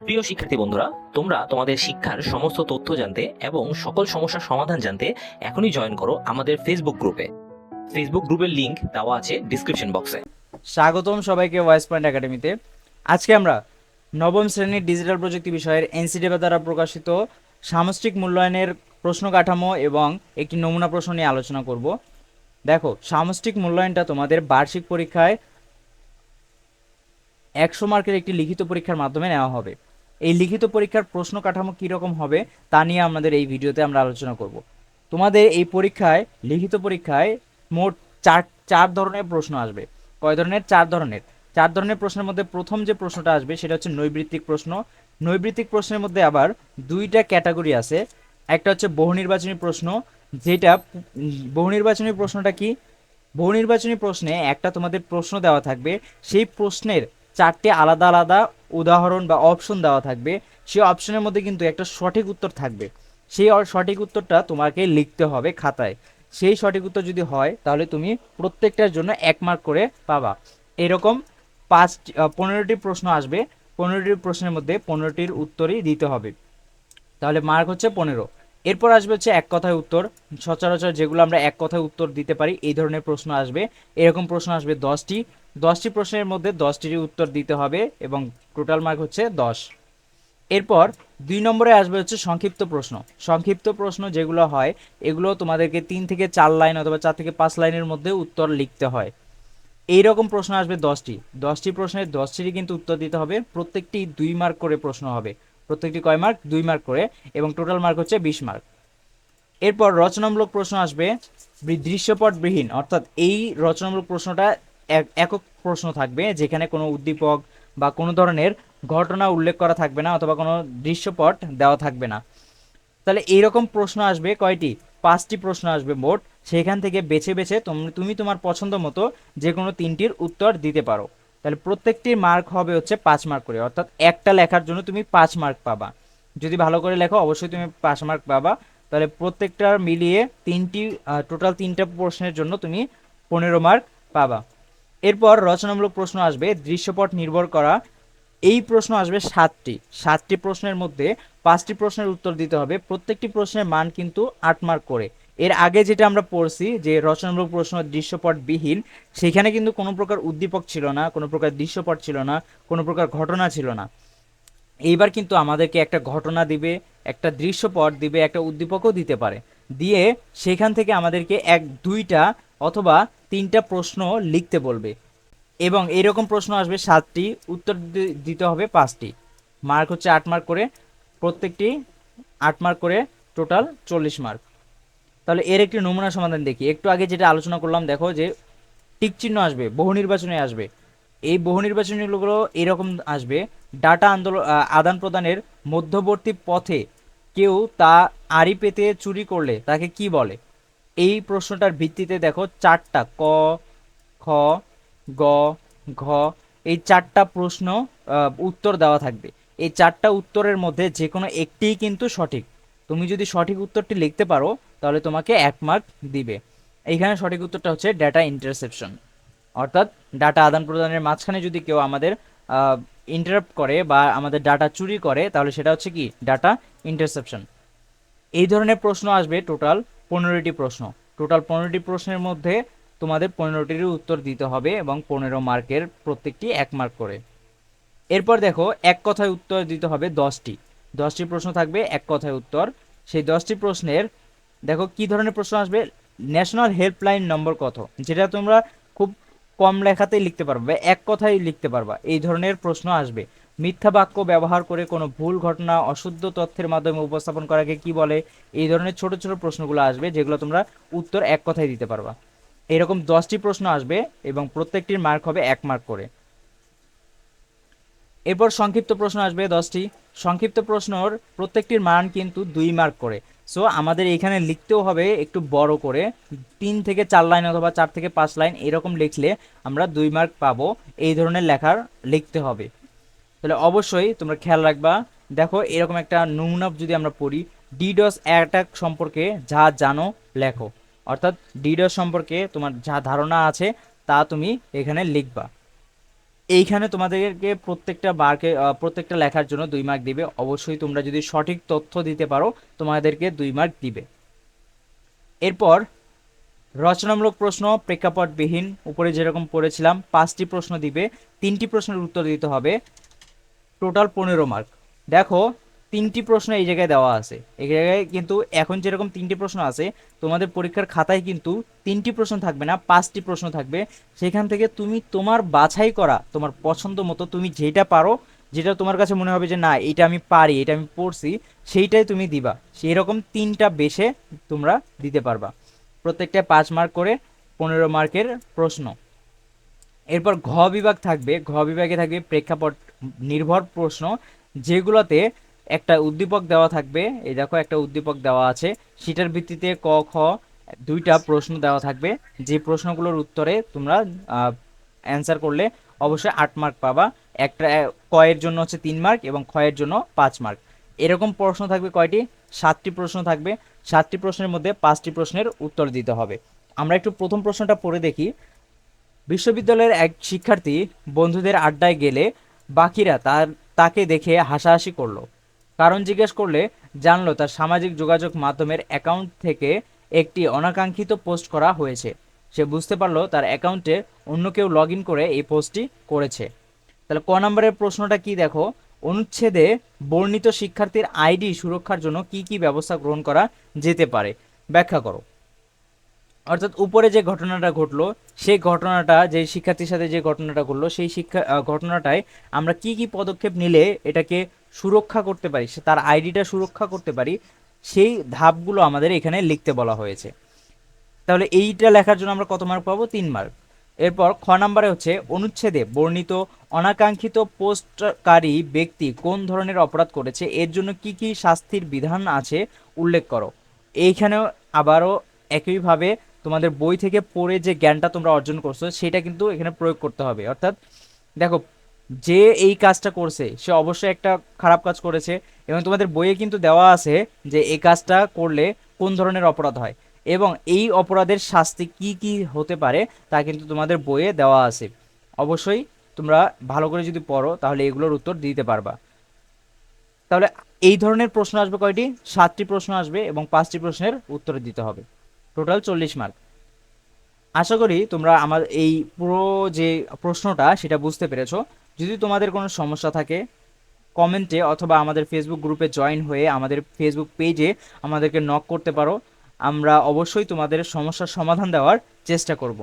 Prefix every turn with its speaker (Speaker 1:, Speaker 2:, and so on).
Speaker 1: প্রিয় শিক্ষার্থী বন্ধুরা, তোমরা তোমাদের শিক্ষার সমস্ত তথ্য জানতে এবং সকল সমস্যার সমাধান জানতে এখনই জয়েন করো আমাদের ফেসবুক গ্রুপে ফেসবুক গ্রুপের লিংক দেওয়া আছে ডিসক্রিপশন বক্সে
Speaker 2: স্বাগতম সবাইকে ভয়েস পয়েন্ট একাডেমিতে আজকে আমরা নবম শ্রেণির ডিজিটাল প্রযুক্তি বিষয়ের এনসিডিএফ দ্বারা প্রকাশিত সামষ্টিক মূল্যায়নের প্রশ্ন কাঠামো এবং একটি নমুনা প্রশ্ন নিয়ে আলোচনা করব। দেখো, সামষ্টিক মূল্যায়নটা তোমাদের বার্ষিক পরীক্ষায় একশো মার্কের একটি লিখিত পরীক্ষার মাধ্যমে নেওয়া হবে। এই লিখিত পরীক্ষার প্রশ্ন কাঠামো কীরকম হবে তা নিয়ে আমাদের এই ভিডিওতে আমরা আলোচনা করব। তোমাদের এই পরীক্ষায়, লিখিত পরীক্ষায় মোট চার চার ধরনের প্রশ্ন আসবে। কয় ধরনের? চার ধরনের। চার ধরনের প্রশ্নের মধ্যে প্রথম যে প্রশ্নটা আসবে সেটা হচ্ছে নৈবৃত্তিক প্রশ্ন। নৈবৃত্তিক প্রশ্নের মধ্যে আবার দুইটা ক্যাটাগরি আছে। একটা হচ্ছে বহু নির্বাচনী প্রশ্ন, যেটা বহু নির্বাচনী প্রশ্নটা কি? বহু নির্বাচনী প্রশ্নে একটা তোমাদের প্রশ্ন দেওয়া থাকবে। সেই প্রশ্নের চারটে আলাদা আলাদা উদাহরণ বা অপশন দেওয়া থাকবে সেই অপশনের মধ্যে কিন্তু একটা সঠিক উত্তর থাকবে। সেই সঠিক উত্তরটা তোমাকে লিখতে হবে খাতায়। সেই সঠিক উত্তর যদি হয়, তাহলে তুমি প্রত্যেকটার জন্য এক মার্ক করে পাবা। এরকম পাঁচ পনেরোটি প্রশ্ন আসবে। পনেরোটি প্রশ্নের মধ্যে পনেরোটির উত্তরই দিতে হবে। তাহলে মার্ক হচ্ছে পনেরো। এরপর আসবে হচ্ছে এক কথায় উত্তর। সচরাচর যেগুলো আমরা এক কথায় উত্তর দিতে পারি, এই ধরনের প্রশ্ন আসবে। এরকম প্রশ্ন আসবে দশটি। দশটি প্রশ্নের মধ্যে দশটির উত্তর দিতে হবে এবং টোটাল মার্ক হচ্ছে দশ। এরপর দুই নম্বরে আসবে হচ্ছে সংক্ষিপ্ত প্রশ্ন। সংক্ষিপ্ত প্রশ্ন যেগুলো হয়, এগুলো তোমাদেরকে তিন থেকে চার লাইন অথবা চার থেকে পাঁচ লাইনের মধ্যে উত্তর লিখতে হয়। এই রকম প্রশ্ন আসবে দশটি। দশটি প্রশ্নের দশটিরই কিন্তু উত্তর দিতে হবে। প্রত্যেকটি দুই মার্ক করে প্রশ্ন হবে। প্রত্যেকটি কয় মার্ক দুই মার্ক করে এবং টোটাল মার্ক হচ্ছে বিশ মার্ক এরপর রচনামূলক প্রশ্ন আসবে দৃশ্যপটবিহীন। অর্থাৎ এই রচনামূলক প্রশ্নটা এক- একক প্রশ্ন থাকবে যেখানে কোনো উদ্দীপক বা কোনো ধরনের ঘটনা উল্লেখ করা থাকবে না অথবা কোনো দৃশ্যপট দেওয়া থাকবে না। তাহলে এইরকম প্রশ্ন আসবে কয়টি? পাঁচটি প্রশ্ন আসবে মোট। সেখান থেকে বেছে বেছে তোম- তুমি তোমার পছন্দ মতো যে কোনো তিনটির উত্তর দিতে পারো। তাহলে প্রত্যেকটির মার্ক হবে হচ্ছে পাঁচ মার্ক করে। অর্থাৎ একটা লেখার জন্য তুমি পাঁচ মার্ক পাবা। যদি ভালো করে লেখো, অবশ্যই তুমি পাঁচ মার্ক পাবা। তাহলে প্রত্যেকটার মিলিয়ে তিনটি টোটাল তিনটা প্রশ্নের জন্য তুমি পনেরো মার্ক পাবা। এরপর রচনামূলক প্রশ্ন আসবে, দৃশ্যপট নির্ভর করা। এই প্রশ্ন আসবে সাতটি। সাতটি প্রশ্নের মধ্যে পাঁচটি প্রশ্নের উত্তর দিতে হবে। প্রত্যেকটি প্রশ্নের মান কিন্তু আট মার্ক করে। এর আগে যেটা আমরা পড়ছি, যে রচনামূলক প্রশ্ন দৃশ্যপট বিহীন, সেখানে কিন্তু কোনো প্রকার উদ্দীপক ছিল না, কোনো প্রকার দৃশ্যপট ছিল না, কোনো প্রকার ঘটনা ছিল না। এইবার কিন্তু আমাদেরকে একটা ঘটনা দিবে, একটা দৃশ্যপট দিবে, একটা উদ্দীপকও দিতে পারে। দিয়ে সেখান থেকে আমাদেরকে এক, দুইটা অথবা তিনটা প্রশ্ন লিখতে বলবে। এবং এরকম প্রশ্ন আসবে, সাতটি। উত্তর দিতে হবে পাঁচটি। মার্ক হচ্ছে আট মার্ক করে। প্রত্যেকটি আট মার্ক করে, টোটাল চল্লিশ মার্ক। তাহলে এর একটি নমুনা সমাধান দেখি। একটু আগে যেটা আলোচনা করলাম, দেখো যে টিকচিহ্ন আসবে, বহু নির্বাচনে আসবে। এই বহু নির্বাচনীগুলো এরকম আসবে, ডাটা আন্দোলন আদান প্রদানের মধ্যবর্তী পথে কেউ তা আড়ি পেতে চুরি করলে তাকে কি বলে? এই প্রশ্নটার ভিত্তিতে দেখো চারটা ক, খ, গ, ঘ, এই চারটা প্রশ্ন উত্তর দেওয়া থাকবে। এই চারটা উত্তরের মধ্যে যে কোনো একটিই কিন্তু সঠিক। তুমি যদি সঠিক উত্তরটি লিখতে পারো, তাহলে তোমাকে এক মার্ক দিবে। এইখানে সঠিক উত্তরটা হচ্ছে ডেটা ইন্টারসেপশন অর্থাৎ ডাটা আদান প্রদানের মাঝখানে যদি কেউ আমাদের ইন্টারাপ্ট করে বা আমাদের ডাটা চুরি করে, তাহলে সেটা হচ্ছে কি? ডাটা ইন্টারসেপশন এই ধরনের প্রশ্ন আসবে টোটাল পনেরোটি প্রশ্ন। টোটাল পনেরোটি প্রশ্নের মধ্যে তোমাদের পনেরোটির উত্তর দিতে হবে এবং পনেরো মার্কের প্রত্যেকটি এক মার্ক করে। এরপর দেখো, এক কথায় উত্তর দিতে হবে দশটি। দশটি প্রশ্ন থাকবে, এক কথায় উত্তর। সেই দশটি প্রশ্নের, দেখো কি ধরনের প্রশ্ন আসবে? ন্যাশনাল হেল্পলাইন নম্বর কত? যেটা তোমরা খুব কম লেখাতেই লিখতে পারবে এক কথায় লিখতে পারবা। এই ধরনের প্রশ্ন আসবে। মিথ্যা বাক্য ব্যবহার করে কোনো ভুল ঘটনা, অশুদ্ধ তথ্যের মাধ্যমে উপস্থাপন করাকে কি বলে? এই ধরনের ছোট ছোট প্রশ্নগুলো আসবে, যেগুলো তোমরা উত্তর এক কথায় দিতে পারবা। এরকম দশটি প্রশ্ন আসবে এবং প্রত্যেকটির মার্ক হবে এক মার্ক করে। এরপর সংক্ষিপ্ত প্রশ্ন আসবে দশটি। সংক্ষিপ্ত প্রশ্নর প্রত্যেকটির মান কিন্তু দুই মার্ক করে। সো আমাদের এখানে লিখতেও হবে একটু বড় করে। তিন থেকে চার লাইন অথবা চার থেকে পাঁচ লাইন এরকম লিখলে আমরা দুই মার্ক পাবো। এই ধরনের লেখার লিখতে হবে। তাহলে অবশ্যই তোমরা খেয়াল রাখবা। দেখো, এরকম একটা নমুনা যদি আমরা পড়ি ডিডস অ্যাটাক সম্পর্কে যা জানো, লেখো। অর্থাৎ ডিডস সম্পর্কে তোমার যা ধারণা আছে, তা তুমি এখানে লিখবা। এইখানে তোমাদেরকে প্রত্যেকটা বারকে প্রত্যেকটা লেখার জন্য দুই মার্ক দিবে। অবশ্যই তোমরা যদি সঠিক তথ্য দিতে পারো, তোমাদেরকে দুই মার্ক দিবে। এরপর, রচনামূলক প্রশ্ন, প্রেক্ষাপটবিহীন, উপরে যেরকম পড়েছিলাম, পাঁচটি প্রশ্ন দিবে, তিনটি প্রশ্নের উত্তর দিতে হবে। টোটাল পনেরো মার্ক দেখো, তিনটি প্রশ্ন এই জায়গায় দেওয়া আছে। এই জায়গায় কিন্তু এখন যেরকম তিনটি প্রশ্ন আছে, তোমাদের পরীক্ষার খাতায় কিন্তু তিনটি প্রশ্ন থাকবে না, পাঁচটি প্রশ্ন থাকবে। সেখান থেকে তুমি তোমার বাছাই করা, তোমার পছন্দ মতো তুমি যেটা পারো, যেটা তোমার কাছে মনে হবে যে, না এটা আমি পারি এটা আমি পড়ছি, সেইটাই তুমি দিবা। সেই রকম তিনটা বেশে তোমরা দিতে পারবা। প্রত্যেকটা পাঁচ মার্ক করে পনেরো মার্কের প্রশ্ন। এরপর ঘ বিভাগ থাকবে। ঘ বিভাগে থাকবে প্রেক্ষাপট নির্ভর প্রশ্ন যেগুলোতে একটা উদ্দীপক দেওয়া থাকবে। এই দেখো একটা উদ্দীপক দেওয়া আছে। সেটার ভিত্তিতে ক খ দুইটা প্রশ্ন দেওয়া থাকবে। যে প্রশ্নগুলোর উত্তরে তোমরা অ্যান্সার করলে অবশ্যই আট মার্ক পাবা। একটা আহ, ক এর জন্য হচ্ছে তিন মার্ক এবং এর জন্য পাঁচ মার্ক এরকম প্রশ্ন থাকবে কয়টি? সাতটি প্রশ্ন থাকবে। সাতটি প্রশ্নের মধ্যে পাঁচটি প্রশ্নের উত্তর দিতে হবে। আমরা একটু প্রথম প্রশ্নটা পড়ে দেখি। বিশ্ববিদ্যালয়ের এক শিক্ষার্থী বন্ধুদের আড্ডায় গেলে বাকিরা তার, তাকে দেখে হাসাহাসি করল। কারণ জিজ্ঞেস করলে জানলো তার সামাজিক যোগাযোগ মাধ্যমের অ্যাকাউন্ট থেকে একটি অনাকাঙ্ক্ষিত পোস্ট করা হয়েছে। সে বুঝতে পারল তার অ্যাকাউন্টে অন্য কেউ লগ করে এই পোস্টটি করেছে। তাহলে ক নম্বরের প্রশ্নটা কি দেখো? অনুচ্ছেদে বর্ণিত শিক্ষার্থীর আইডি সুরক্ষার জন্য কি কি ব্যবস্থা গ্রহণ করা যেতে পারে? ব্যাখ্যা করো। অর্থাৎ উপরে যে ঘটনাটা ঘটলো, সেই ঘটনাটা যে শিক্ষার্থীর সাথে যে ঘটনাটা ঘটলো, সেই শিক্ষা ঘটনাটায় আমরা কি কি পদক্ষেপ নিলে এটাকে সুরক্ষা করতে পারি তার আইডিটা সুরক্ষা করতে পারি, সেই ধাপগুলো আমাদের এখানে লিখতে বলা হয়েছে। তাহলে এইটা লেখার জন্য আমরা কত মার্ক পাবো? তিন মার্ক এরপর খ নম্বরে হচ্ছে, অনুচ্ছেদে বর্ণিত অনাকাঙ্ক্ষিত পোস্টকারী ব্যক্তি কোন ধরনের অপরাধ করেছে, এর জন্য কি কি শাস্তির বিধান আছে, উল্লেখ করো। এইখানেও আবারও একইভাবে তোমাদের বই থেকে পড়ে যে জ্ঞানটা তোমরা অর্জন করছ, সেটা কিন্তু এখানে প্রয়োগ করতে হবে। অর্থাৎ দেখো, যে এই কাজটা করছে, সে অবশ্যই একটা খারাপ কাজ করেছে এবং তোমাদের বইয়ে কিন্তু দেওয়া আছে যে এই কাজটা করলে কোন ধরনের অপরাধ হয় এবং এই অপরাধের শাস্তি কি কি হতে পারে তা কিন্তু তোমাদের বইয়ে দেওয়া আছে। অবশ্যই তোমরা ভালো করে যদি পড়ো, তাহলে এগুলোর উত্তর দিতে পারবা। তাহলে এই ধরনের প্রশ্ন আসবে কয়টি? সাতটি প্রশ্ন আসবে এবং পাঁচটি প্রশ্নের উত্তর দিতে হবে। টোটাল চল্লিশ মার্ক আশা করি তোমরা আমার এই পুরো যে প্রশ্নটা সেটা বুঝতে পেরেছ। যদি তোমাদের কোনো সমস্যা থাকে কমেন্টে অথবা আমাদের ফেসবুক গ্রুপে জয়েন হয়ে আমাদের ফেসবুক পেজে আমাদেরকে নক করতে পারো। আমরা অবশ্যই তোমাদের সমস্যার সমাধান দেওয়ার চেষ্টা করব।